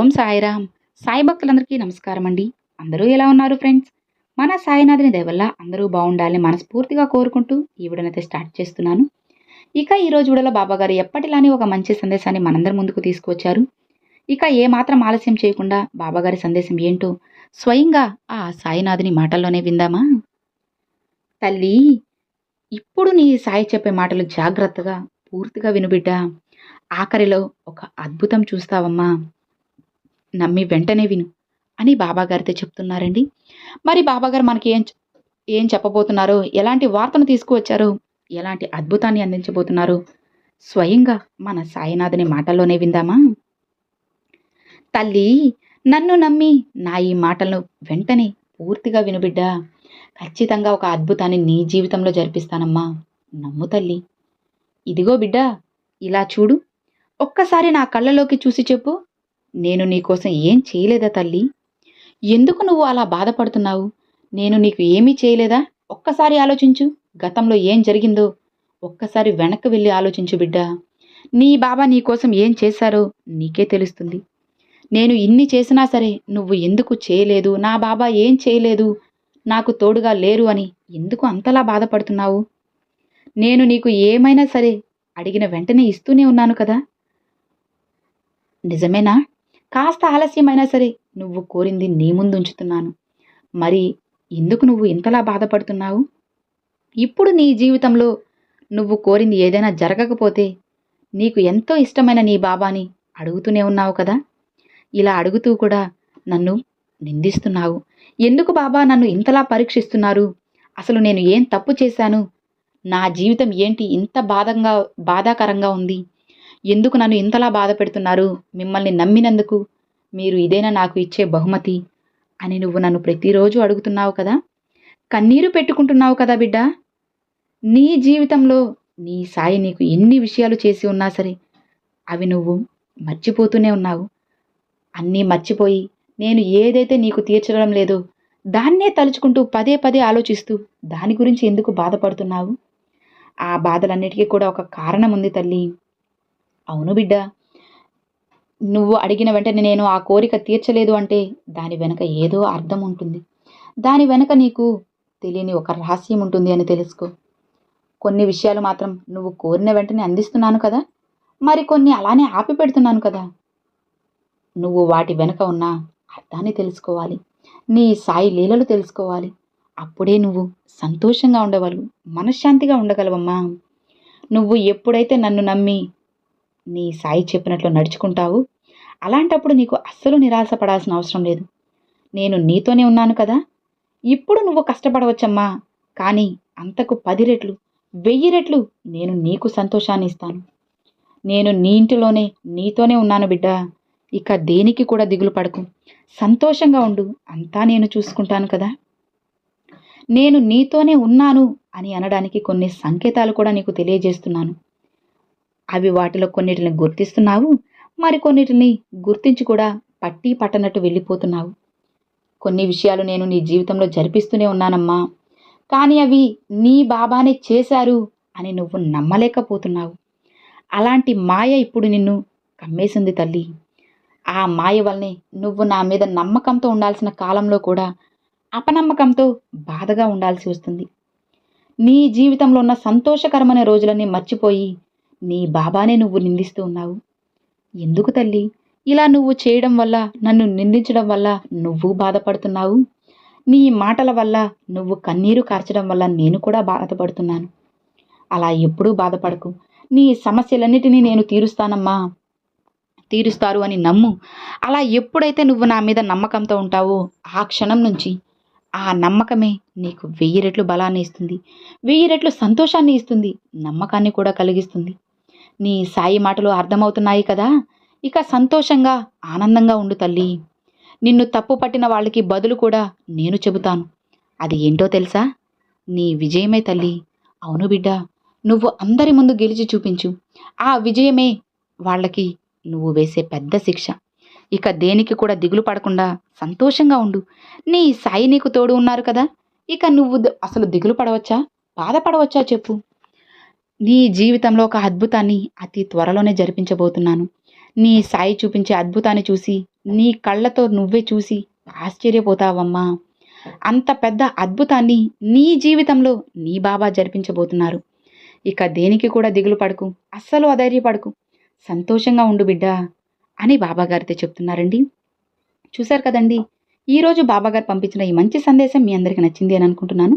ఓం సాయిరామ్. సాయి భక్తులందరికీ నమస్కారం అండి అందరూ ఎలా ఉన్నారు ఫ్రెండ్స్? మన సాయినాథుని దయవల్ల అందరూ బాగుండాలని మనస్ఫూర్తిగా కోరుకుంటూ ఈ వీడియోనైతే స్టార్ట్ చేస్తున్నాను. ఇక ఈరోజు విడలో వీడియోలో బాబాగారు ఎప్పటిలానే ఒక మంచి సందేశాన్ని మనందరి ముందుకు తీసుకువచ్చారు ఇక ఏ మాత్రం ఆలస్యం చేయకుండా బాబాగారి సందేశం ఏంటో స్వయంగా ఆ సాయినాథుని మాటల్లోనే విందామా? తల్లి ఇప్పుడు నీ సాయి చెప్పే మాటలు జాగ్రత్తగా పూర్తిగా వినుబిడ్డా ఆఖరిలో ఒక అద్భుతం చూస్తావమ్మా. నమ్మి వెంటనే విను అని బాబాగారితో చెప్తున్నారండి. మరి బాబాగారు మనకి ఏం ఏం చెప్పబోతున్నారో ఎలాంటి వార్తను తీసుకువచ్చారో ఎలాంటి అద్భుతాన్ని అందించబోతున్నారు స్వయంగా మన సాయినాథుని మాటల్లోనే విందామా? తల్లి నన్ను నమ్మి నా ఈ మాటలను వెంటనే పూర్తిగా వినుబిడ్డా ఖచ్చితంగా ఒక అద్భుతాన్ని నీ జీవితంలో జరిపిస్తానమ్మా. నమ్ము తల్లి. ఇదిగో బిడ్డా ఇలా చూడు. ఒక్కసారి నా కళ్ళలోకి చూసి చెప్పు. నేను నీకోసం ఏం చేయలేదా తల్లి? ఎందుకు నువ్వు అలా బాధపడుతున్నావు? నేను నీకు ఏమీ చేయలేదా? ఒక్కసారి ఆలోచించు. గతంలో ఏం జరిగిందో ఒక్కసారి వెనక్కి వెళ్ళి ఆలోచించు బిడ్డా. నీ బాబా నీకోసం ఏం చేశారో నీకే తెలుస్తుంది. నేను ఇన్ని చేసినా సరే నువ్వు ఎందుకు చేయలేదు? నా బాబా ఏం చేయలేదు? నాకు తోడుగా లేరు అని ఎందుకు అంతలా బాధపడుతున్నావు? నేను నీకు ఏమైనా సరే అడిగిన వెంటనే ఇస్తూనే ఉన్నాను కదా? నిజమేనా? కాస్త ఆలస్యమైనా సరే నువ్వు కోరింది నీ ముందుంచుతున్నాను మరి ఎందుకు నువ్వు ఇంతలా బాధపడుతున్నావు? ఇప్పుడు నీ జీవితంలో నువ్వు కోరింది ఏదైనా జరగకపోతే నీకు ఎంతో ఇష్టమైన నీ బాబాని అడుగుతూనే ఉన్నావు కదా? ఇలా అడుగుతూ కూడా నన్ను నిందిస్తున్నావు. ఎందుకు బాబా నన్ను ఇంతలా పరీక్షిస్తున్నారు? అసలు నేను ఏం తప్పు చేశాను? నా జీవితం ఏంటి? ఇంత బాధంగా బాధాకరంగా ఉంది? ఎందుకు నన్ను ఇంతలా బాధ పెడుతున్నారు? మిమ్మల్ని నమ్మినందుకు మీరు ఇదేనా నాకు ఇచ్చే బహుమతి? అని నువ్వు నన్ను ప్రతిరోజు అడుగుతున్నావు కదా? కన్నీరు పెట్టుకుంటున్నావు కదా బిడ్డ? నీ జీవితంలో నీ సాయి నీకు ఎన్ని విషయాలు చేసి ఉన్నా సరే అవి నువ్వు మర్చిపోతూనే ఉన్నావు. అన్నీ మర్చిపోయి నేను ఏదైతే నీకు తీర్చడం లేదో దాన్నే తలుచుకుంటూ పదే పదే ఆలోచిస్తూ దాని గురించి ఎందుకు బాధపడుతున్నావు? ఆ బాధలన్నిటికీ కూడా ఒక కారణం ఉంది తల్లి. అవును బిడ్డ. నువ్వు అడిగిన వెంటనే నేను ఆ కోరిక తీర్చలేదు అంటే దాని వెనక ఏదో అర్థం ఉంటుంది. దాని వెనక నీకు తెలియని ఒక రహస్యం ఉంటుంది అని తెలుసుకో. కొన్ని విషయాలు మాత్రం నువ్వు కోరిన వెంటనే అందిస్తున్నాను కదా. మరి కొన్ని అలానే ఆపి పెడుతున్నాను కదా. నువ్వు వాటి వెనక ఉన్న అర్థాన్ని తెలుసుకోవాలి. నీ సాయి లీలలు తెలుసుకోవాలి. అప్పుడే నువ్వు సంతోషంగా ఉండగలవు మనశ్శాంతిగా ఉండగలవమ్మా. నువ్వు ఎప్పుడైతే నన్ను నమ్మి నీ సాయి చెప్పినట్లు నడుచుకుంటావు? అలాంటప్పుడు నీకు అస్సలు నిరాశపడాల్సిన అవసరం లేదు. నేను నీతోనే ఉన్నాను కదా? ఇప్పుడు నువ్వు కష్టపడవచ్చమ్మా. కానీ అంతకు పది రెట్లు వెయ్యి రెట్లు నేను నీకు సంతోషాన్ని ఇస్తాను. నేను నీ ఇంటిలోనే నీతోనే ఉన్నాను బిడ్డ. ఇక దేనికి కూడా దిగులు పడకు. సంతోషంగా ఉండు. అంతా నేను చూసుకుంటాను కదా? నేను నీతోనే ఉన్నాను అని అనడానికి కొన్ని సంకేతాలు కూడా నీకు తెలియజేస్తున్నాను. అవి వాటిలో కొన్నిటిని గుర్తిస్తున్నావు మరికొన్నిటిని గుర్తించి కూడా పట్టి పట్టనట్టు వెళ్ళిపోతున్నావు. కొన్ని విషయాలు నేను నీ జీవితంలో జరిపిస్తూనే ఉన్నానమ్మా. కానీ అవి నీ బాబానే చేశారు అని నువ్వు నమ్మలేకపోతున్నావు. అలాంటి మాయ ఇప్పుడు నిన్ను కమ్మేసింది తల్లి. ఆ మాయ వల్లనే నువ్వు నా మీద నమ్మకంతో ఉండాల్సిన కాలంలో కూడా అపనమ్మకంతో బాధగా ఉండాల్సి వస్తుంది. నీ జీవితంలో ఉన్న సంతోషకరమైన రోజులన్నీ మర్చిపోయి నీ బాబానే నువ్వు నిందిస్తూ ఉన్నావు. ఎందుకు తల్లి? ఇలా నువ్వు చేయడం వల్ల నన్ను నిందించడం వల్ల నువ్వు బాధపడుతున్నావు? నీ మాటల వల్ల నువ్వు కన్నీరు కార్చడం వల్ల నేను కూడా బాధపడుతున్నాను. అలా ఎప్పుడూ బాధపడకు. నీ సమస్యలన్నిటినీ నేను తీరుస్తానమ్మా. తీరుస్తారు అని నమ్ము. అలా ఎప్పుడైతే నువ్వు నా మీద నమ్మకంతో ఉంటావో ఆ క్షణం నుంచి ఆ నమ్మకమే నీకు వెయ్యి రెట్లు బలాన్ని ఇస్తుంది. వెయ్యి రెట్లు సంతోషాన్ని ఇస్తుంది. నమ్మకాన్ని కూడా కలిగిస్తుంది. నీ సాయి మాటలు అర్థమవుతున్నాయి కదా? ఇక సంతోషంగా ఆనందంగా ఉండు తల్లి. నిన్ను తప్పు పట్టిన వాళ్ళకి బదులు కూడా నేను చెబుతాను. అది ఏంటో తెలుసా? నీ విజయమే తల్లి. అవును బిడ్డ నువ్వు అందరి ముందు గెలిచి చూపించు. ఆ విజయమే వాళ్ళకి నువ్వు వేసే పెద్ద శిక్ష. ఇక దేనికి కూడా దిగులు పడకుండా సంతోషంగా ఉండు. నీ సాయి నీకు తోడు ఉన్నారు కదా? ఇక నువ్వు అసలు దిగులు పడవచ్చా? బాధపడవచ్చా చెప్పు. నీ జీవితంలో ఒక అద్భుతాన్ని అతి త్వరలోనే జరిపించబోతున్నాను. నీ సాయి చూపించే అద్భుతాన్ని చూసి నీ కళ్ళతో నువ్వే చూసి ఆశ్చర్యపోతావమ్మా. అంత పెద్ద అద్భుతాన్ని నీ జీవితంలో నీ బాబా జరిపించబోతున్నారు. ఇక దేనికి కూడా దిగులు పడకు అస్సలు అధైర్యపడకు. సంతోషంగా ఉండు బిడ్డ అని బాబాగారితో చెప్తున్నారండి. చూశారు కదండి ఈరోజు బాబాగారు పంపించిన ఈ మంచి సందేశం మీ అందరికీ నచ్చింది అని అనుకుంటున్నాను.